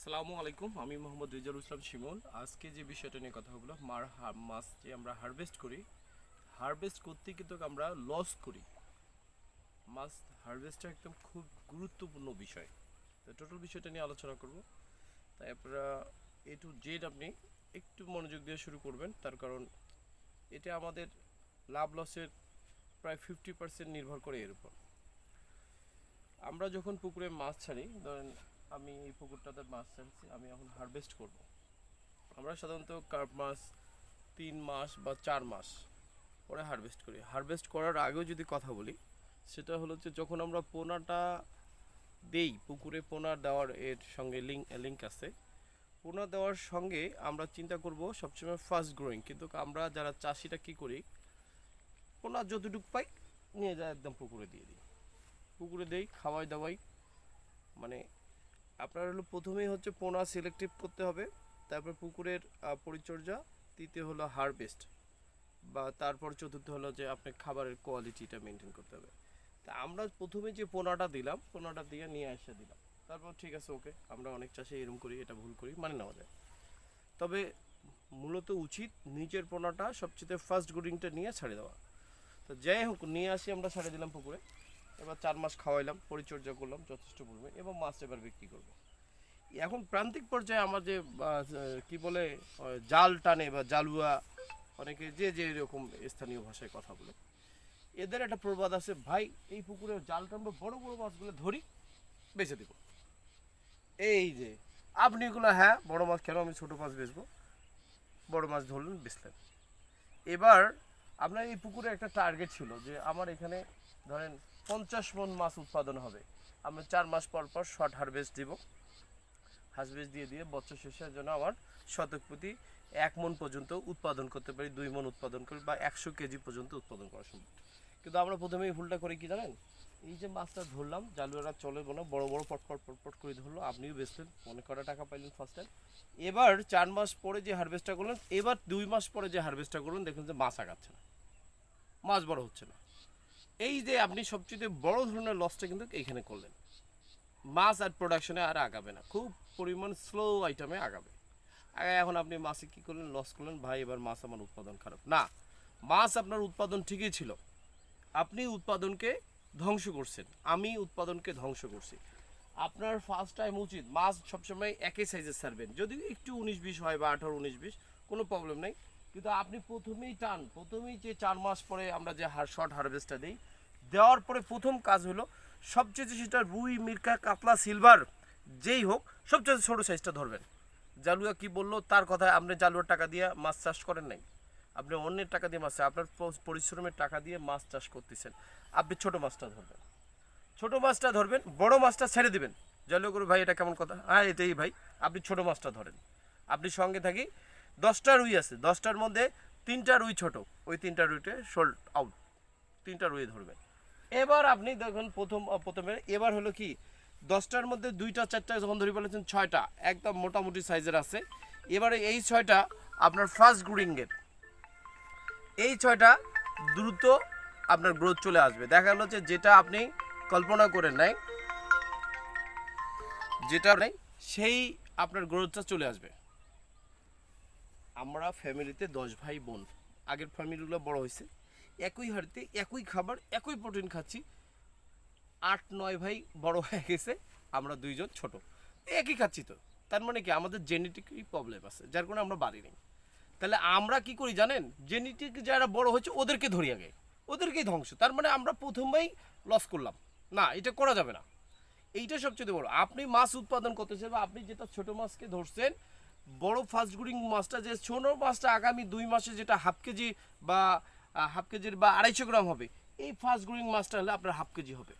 আসসালামু আলাইকুম, আমি মোহাম্মদ রিজাল ইসলাম শিমুল। আজকে যে বিষয়টা নিয়ে কথা বলব, মার মাছ যে আমরা হারভেস্ট করি হারভেস্ট করতে কিন্তু আমরা লস করি। মাছ হারভেস্টটা একদম খুব গুরুত্বপূর্ণ বিষয়। তো টোটাল বিষয়টা নিয়ে আলোচনা করব। তাই আপনারা এ টু জেড আপনি একটু মনোযোগ দিয়ে শুরু করবেন, তার কারণ এটা আমাদের লাভ লসের প্রায় ফিফটি পার্সেন্ট নির্ভর করে এর উপর। আমরা যখন পুকুরে মাছ ছাড়ি, ধরেন আমি এই পুকুরটাতে মাছ ছাড়ছি, আমি এখন হারভেস্ট করব। আমরা সাধারণত কার্প মাছ তিন মাস বা চার মাস পরে হারভেস্ট করি। হারভেস্ট করার আগেও যদি কথা বলি, সেটা হলো যে যখন আমরা পোনাটা দেই, পুকুরে পোনা দেওয়ার এর সঙ্গে লিঙ্ক লিঙ্ক আছে, পোনা দেওয়ার সঙ্গে আমরা চিন্তা করব সবসময় ফার্স্ট গ্রোয়িং কিন্তু আমরা যারা চাষিটা কি করি, পোনা যতটুকু পাই নিয়ে যায় একদম পুকুরে দিয়ে দিই। পুকুরে দেই, খাওয়াই দাওয়াই মানে আপনার হলো প্রথমেই হচ্ছে পোনা সিলেক্টিভ করতে হবে, তারপর পুকুরের পরিচর্যা তৃতীয় হলো হারভেস্ট বা তারপর চতুর্থ হলো যে আপনি খাবারের কোয়ালিটিটা মেনটেন করতে হবে। তা আমরা প্রথমে যে পোনাটা দিলাম, পোনাটা দিয়ে নিয়ে এসে দিলাম। তারপর ঠিক আছে ওকে আমরা অনেক চাষে এরম করি, এটা ভুল করি মানে নেওয়া যায়। তবে মূলত উচিত নিজের পোনাটা সবচেয়ে ফার্স্ট গ্রোডিংটা নিয়ে ছাড়ে দেওয়া। তো যাই হোক, নিয়ে আসি, আমরা ছাড়ে দিলাম পুকুরে। এবার চার মাস খাওয়াইলাম, পরিচর্যা করলাম, যথেষ্ট পরিমাণে, এবং মাছ এবার বিক্রি করব। এখন প্রান্তিক পর্যায়ে আমার যে কি বলে জাল টানে বা জালুয়া, অনেকে যে যে এরকম স্থানীয় ভাষায় কথা বলে, এদের একটা প্রবাদ আছে, ভাই, এই পুকুরে জাল টানবো, বড় বড় মাছগুলো ধরি, বেঁচে দেবো। এই যে, আপনি এগুলো হ্যাঁ বড় মাছ কেন আমি ছোট মাছ বেচবো? বড় মাছ ধরলেন, বেচলেন। এবার আপনার এই পুকুরে একটা টার্গেট ছিল যে আমার এখানে ধরেন পঞ্চাশ মন মাছ উৎপাদন হবে। আমরা চার মাস পর পর শর্ট হারভেস্ট দিব। হারভেস্ট দিয়ে দিয়ে বছর শেষের জন্য আমার শতক প্রতি এক মন পর্যন্ত উৎপাদন করতে পারি, দুই মন উৎপাদন করি বা একশো কেজি পর্যন্ত উৎপাদন করা সম্ভব। কিন্তু আমরা প্রথমেই ভুলটা করে কি জানেন? এই যে মাছটা ধরলাম, জালুয়ারা চলে বলো বড় বড় পটপট পটপট করে ধরলো, আপনিও বেচলেন অনেক কটা টাকা পাইলেন ফার্স্ট টাইম এবার চার মাস পরে যে হারভেস্টটা করলেন, এবার দুই মাস পরে যে হারভেস্টটা করলেন, দেখুন যে মাছ আগাচ্ছে না। মাছ বড় হচ্ছে না। এই যে আপনি সবচেয়ে বড় ধরনের লসটা কিন্তু এইখানে করলেন। মাছ আর প্রোডাকশনে আর আগাবে না। খুব পরিমাণ স্লো আইটেমে আগাবে। আগে এখন আপনি মাছে কী করলেন? লস করলেন। ভাই, এবার মাছ আমার উৎপাদন খারাপ। না, মাছ আপনার উৎপাদন ঠিকই ছিল। আপনি উৎপাদনকে ধ্বংস করছেন। আমি উৎপাদনকে ধ্বংস করছি। আপনার ফার্স্ট টাইম উচিত মাছ সবসময় একই সাইজের ছাড়বেন। যদি একটু উনিশ বিশ হয় বা আঠারো উনিশ বিশ, কোনো প্রবলেম নেই। কিন্তু আপনি প্রথমেই টান, প্রথমেই যে চার মাস পরে আমরা যে হার শর্ট হারভেস্টটা দিই, দেওয়ার পরে প্রথম কাজ হলো সবচেয়ে সেটা রুই, মির্কা, কাতলা সিলভার যেই হোক, সবচেয়ে ছোটো সাইজটা ধরবেন। জালুয়া কি বলল? তার কথায় আপনি জালুয়ার টাকা দিয়ে মাছ চাষ করেন নাই। আপনি অন্যের টাকা দিয়ে মাছ আপনার পরিশ্রমের টাকা দিয়ে মাছ চাষ করতেছেন। আপনি ছোট মাছটা ধরবেন। ছোট মাছটা ধরবেন, বড় মাছটা ছেড়ে দিবেন। জালুয়া করে ভাই, এটা কেমন কথা? হ্যাঁ এটাই ভাই, আপনি ছোট মাছটা ধরেন। আপনি সঙ্গে থাকি দশটা রুই আছে, দশটার মধ্যে তিনটা রুই ছোট, ওই তিনটা রুইটে শোল্ড আউট তিনটা রুই ধরবেন। এবার আপনি দেখুন প্রথম প্রথমে, এবার হলো কি, দশটার মধ্যে দুইটা, চারটা যখন ধরে ফেলেছেন, ছয়টা, একদম মোটামুটি সাইজের আছে। এবারে এই ছয়টা আপনার ফার্স্ট গ্রুডিংয়ের এই ছয়টা দ্রুত আপনার গ্রোথ চলে আসবে। দেখা গেল যে যেটা আপনি কল্পনা করেন নাই, যেটা নেই সেই আপনার গ্রোথটা চলে আসবে। আমরা ফ্যামিলিতে দশ ভাই বোন। আগের ফ্যামিলিগুলো বড় হয়েছে। একই হাড়িতে একই খাবার, একই প্রোটিন খাচ্ছি। আট, নয় ভাই বড় হয়ে গেছে, আমরা দুইজন ছোট। একই খাচ্ছি তো। তার মানে কি? আমাদের জেনেটিকই প্রবলেম আছে, যার কারণে আমরা বাড়ি নেই। তাহলে আমরা কি করি জানেন? জেনেটিক যারা বড় হচ্ছে ওদেরকে ধরি আগে। ওদেরকেই ধ্বংস। তার মানে আমরা প্রথমেই লস করলাম। না, এটা করা যাবে না। এইটা সবচেয়ে বড়। আপনি মাছ উৎপাদন করতেছেন বা আপনি যেটা ছোট মাছকে ধরছেন বড় ফাস্ট গ্রোয়িং মাছটা যে ছোট মাছটা আগামী দুই মাসে যেটা হাফ কেজি বা হাফ কেজির বা আড়াইশো গ্রাম হবে, এই ফাস্ট গ্রোয়িং মাছটা হলে আপনার হাফ কেজি হবে।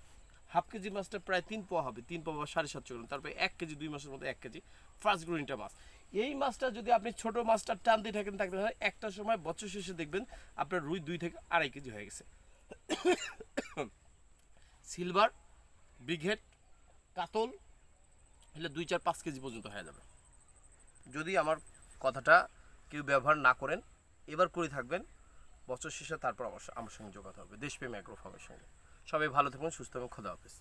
হাফ কেজি মাছটা প্রায় তিন পোয়া হবে, তিন পোয়া বা সাড়ে সাতশো গ্রাম, তারপরে এক কেজি দুই মাসের মধ্যে এক কেজি ফার্স্ট গ্রোয়িংটা মাছ এই মাছটা যদি আপনি ছোট মাছটা টান দিয়ে থাকেন থাকতে হয় একটা সময় বছর শেষে দেখবেন আপনার রুই দুই থেকে আড়াই কেজি হয়ে গেছে। সিলভার বিঘেট কাতল, হলে দুই চার পাঁচ কেজি পর্যন্ত হয়ে যাবে। যদি আমার কথাটা কেউ ব্যবহার না করেন, এবার করে থাকবেন। বছর শেষে তারপর অবশ্য আমার সঙ্গে যোগাযোগ হবে। দেশপ্রেম অ্যাগ্রো ফার্মের সঙ্গে। সবাই ভালো থাকুন, সুস্থ এবং খোদা হাফেজ।